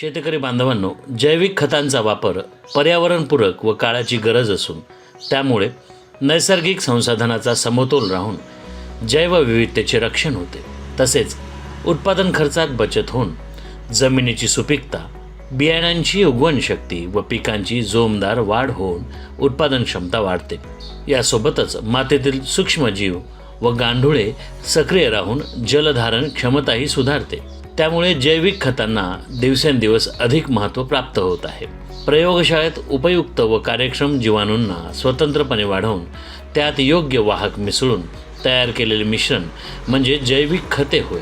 शेतकरी बांधवांनो जैविक खतांचा वापर पर्यावरणपूरक व काळाची गरज असून त्यामुळे नैसर्गिक संसाधनाचा समतोल राहून जैवविविधतेचे रक्षण होते. तसेच उत्पादन खर्चात बचत होऊन जमिनीची सुपीकता बियाण्यांची उगवण शक्ती व पिकांची जोमदार वाढ होऊन उत्पादन क्षमता वाढते. यासोबतच मातीतील सूक्ष्मजीव व गांडुळे सक्रिय राहून जलधारण क्षमताही सुधारते. त्यामुळे जैविक खतांना दिवसेंदिवस अधिक महत्त्व प्राप्त होत आहे. प्रयोगशाळेत उपयुक्त व कार्यक्षम जीवाणूंना स्वतंत्रपणे वाढवून त्यात योग्य वाहक मिसळून तयार केलेले मिश्रण म्हणजे जैविक खते होय.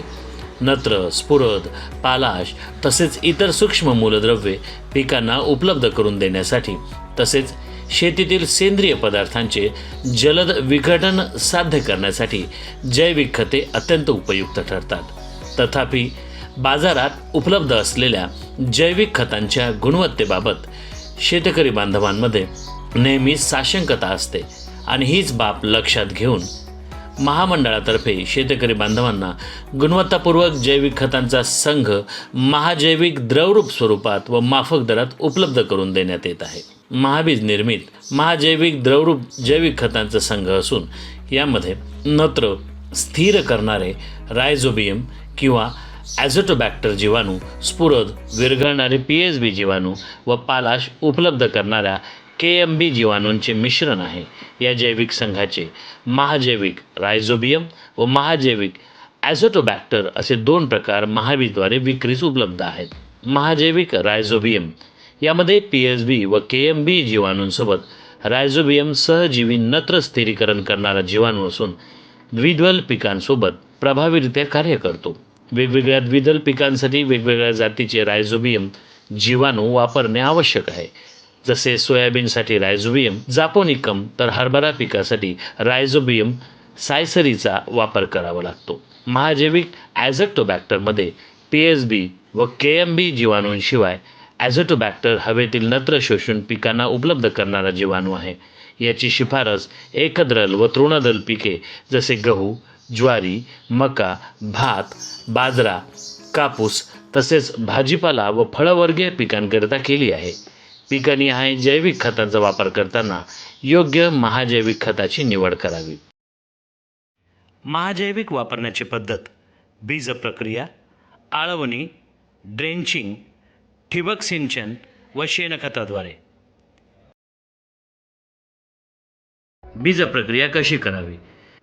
नत्र स्फुरद पालाश तसेच इतर सूक्ष्म मूलद्रव्ये पिकांना उपलब्ध करून देण्यासाठी तसेच शेतीतील सेंद्रिय पदार्थांचे जलद विघटन साध्य करण्यासाठी जैविक खते अत्यंत उपयुक्त ठरतात. तथापि बाजारात उपलब्ध असलेल्या जैविक खतांच्या गुणवत्तेबाबत शेतकरी बांधवांमध्ये नेहमी साशंकता असते आणि हीच बाब लक्षात घेऊन महामंडळातर्फे शेतकरी बांधवांना गुणवत्तापूर्वक जैविक खतांचा संघ महाजैविक द्रवरूप स्वरूपात व माफक दरात उपलब्ध करून देण्यात येत आहे. महाबीज निर्मित महाजैविक द्रवरूप जैविक खतांचा संघ असून यामध्ये नत्र स्थिर करणारे रायझोबियम किंवा ॲझोटोबॅक्टर जीवाणू स्फुरद विरघळणारे पी एस बी जीवाणू व पालाश उपलब्ध करणाऱ्या के एम बी जीवाणूंचे मिश्रण आहे. या जैविक संघाचे महाजैविक रायझोबियम व महाजैविक ॲझोटोबॅक्टर असे दोन प्रकार महाबीद्वारे विक्रीस उपलब्ध आहेत. महाजैविक रायझोबियम. यामध्ये पी एस बी व के एम बी जीवाणूंसोबत रायझोबियम सहजीवी नत्र स्थिरीकरण करणारा जीवाणू असून द्विद्वल पिकांसोबत प्रभावीरित्या कार्य करतो. वेगवेगळ्या द्विदल पिकांसाठी वेगवेगळ्या जातीचे रायझोबियम जीवाणू वापरणे आवश्यक आहे. जसे सोयाबीनसाठी रायझोबियम जापोनिकम तर हरभरा पिकासाठी रायझोबियम सायसरीचा वापर करावा लागतो. महाजैविक ॲझटोबॅक्टरमध्ये पी एस बी व के एम बी जीवाणूंशिवाय ॲझटोबॅक्टर हवेतील नत्र शोषून पिकांना उपलब्ध करणारा जीवाणू आहे. याची शिफारस एकद्रल व तृणदल पिके जसे गहू ज्वारी मका भात बाजरा कापूस तसेच भाजीपाला व फळवर्गीय पिकांकरिता केली आहे. पिकानिहाय जैविक खतांचा वापर करताना योग्य महाजैविक खताची निवड करावी. महाजैविक वापरण्याची पद्धत बीज प्रक्रिया आळवणी ड्रेंचिंग ठिबक सिंचन व शेणखताद्वारे. बीज प्रक्रिया कशी करावी?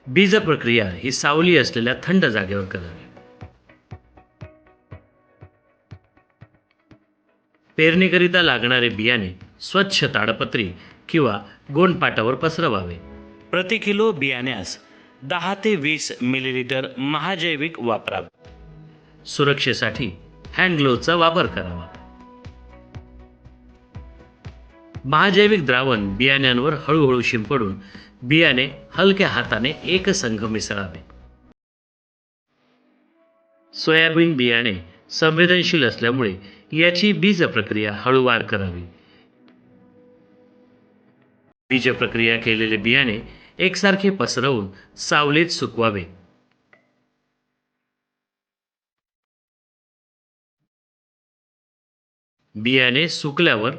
बीज प्रक्रिया ही सावली असलेल्या थंड जागेवर करावी पेरणीकरिता लागणारे बियाणे स्वच्छ ताडपत्री किंवा गोंडपाटावर पसरवावे. प्रति किलो बियाण्यास दहा ते वीस मिलीलिटर महाजैविक वापरावे. सुरक्षेसाठी हँड ग्लोव्हचा वापर करावा. महाजैविक द्रावण बियाण्यांवर हळूहळू शिंपडून बियाणे हलक्या हाताने एकसंघ मिसळावे. सोयाबीन बियाणे संवेदनशील असल्यामुळे याची बीज प्रक्रिया हळूवार करावी. बीज प्रक्रिया केलेले बियाणे एकसारखे पसरवून सावलीत सुकवावे. बियाणे सुकल्यावर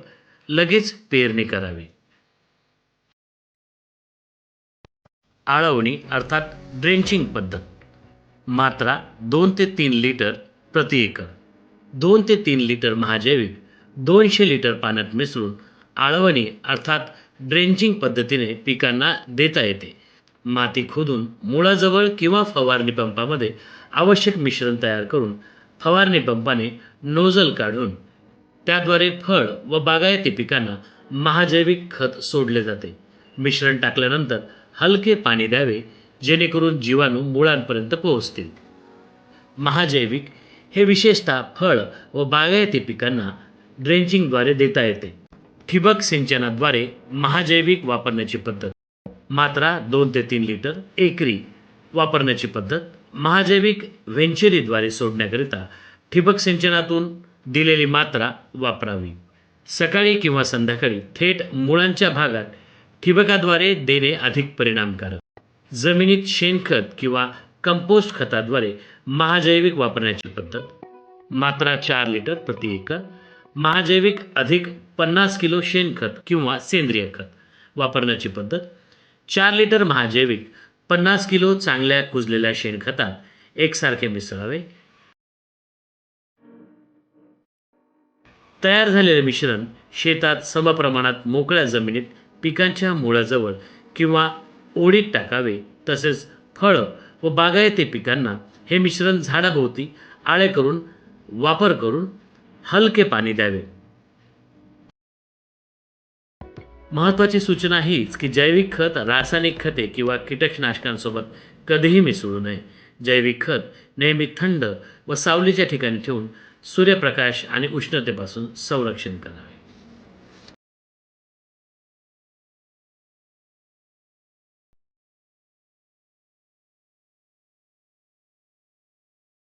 लगेच पेरणी करावी. आळवणी अर्थात ड्रेंचिंग पद्धत. मात्रा दोन ते तीन लिटर प्रति एकर. दोन ते तीन लिटर महाजैविक दोनशे लिटर पाण्यात मिसळून आळवणी अर्थात ड्रेंचिंग पद्धतीने पिकांना देता येते. माती खोदून मुळाजवळ किंवा फवारणी पंपामध्ये आवश्यक मिश्रण तयार करून फवारणी पंपाने नोझल काढून त्याद्वारे फळ व बागायती पिकांना महाजैविक खत सोडले जाते. मिश्रण टाकल्यानंतर हलके पाणी द्यावे जेणेकरून जीवाणू मुळांपर्यंत पोहोचतील. महाजैविक हे विशेषतः फळ व बागायती पिकांना ड्रेंचिंगद्वारे देता येते. ठिबक सिंचनाद्वारे महाजैविक वापरण्याची पद्धत मात्रा दोन ते तीन लिटर एकरी वापरण्याची पद्धत महाजैविक व्हेंचरीद्वारे सोडण्याकरिता ठिबक सिंचनातून दिलेली मात्रा वापरावी. सकाळी किंवा संध्याकाळी थेट मुळांच्या भागात ठिबकाद्वारे देणे अधिक परिणामकारक. जमिनीत शेणखत किंवा कंपोस्ट खताद्वारे महाजैविक वापरण्याची पद्धत. मात्रा चार लिटर प्रति एकर. महाजैविक अधिक पन्नास किलो शेणखत किंवा सेंद्रिय खत वापरण्याची पद्धत. चार लिटर महाजैविक पन्नास किलो चांगल्या कुजलेल्या शेणखतात एकसारखे मिसळावे. तयार झालेले मिश्रण शेतात समप्रमाणात मोकळ्या जमिनीत पिकांच्या मुळाजवळ किंवा ओढीत टाकावे तसेच फळं व बागायती पिकांना हे मिश्रण झाडाभोवती आळे करून वापर करून हलके पाणी द्यावे. महत्त्वाची सूचना हीच की जैविक खत रासायनिक खते किंवा कीटकनाशकांसोबत कधीही मिसळू नये. जैविक खत नेहमी थंड व सावलीच्या ठिकाणी ठेवून सूर्यप्रकाश आणि उष्णतेपासून संरक्षण करावे.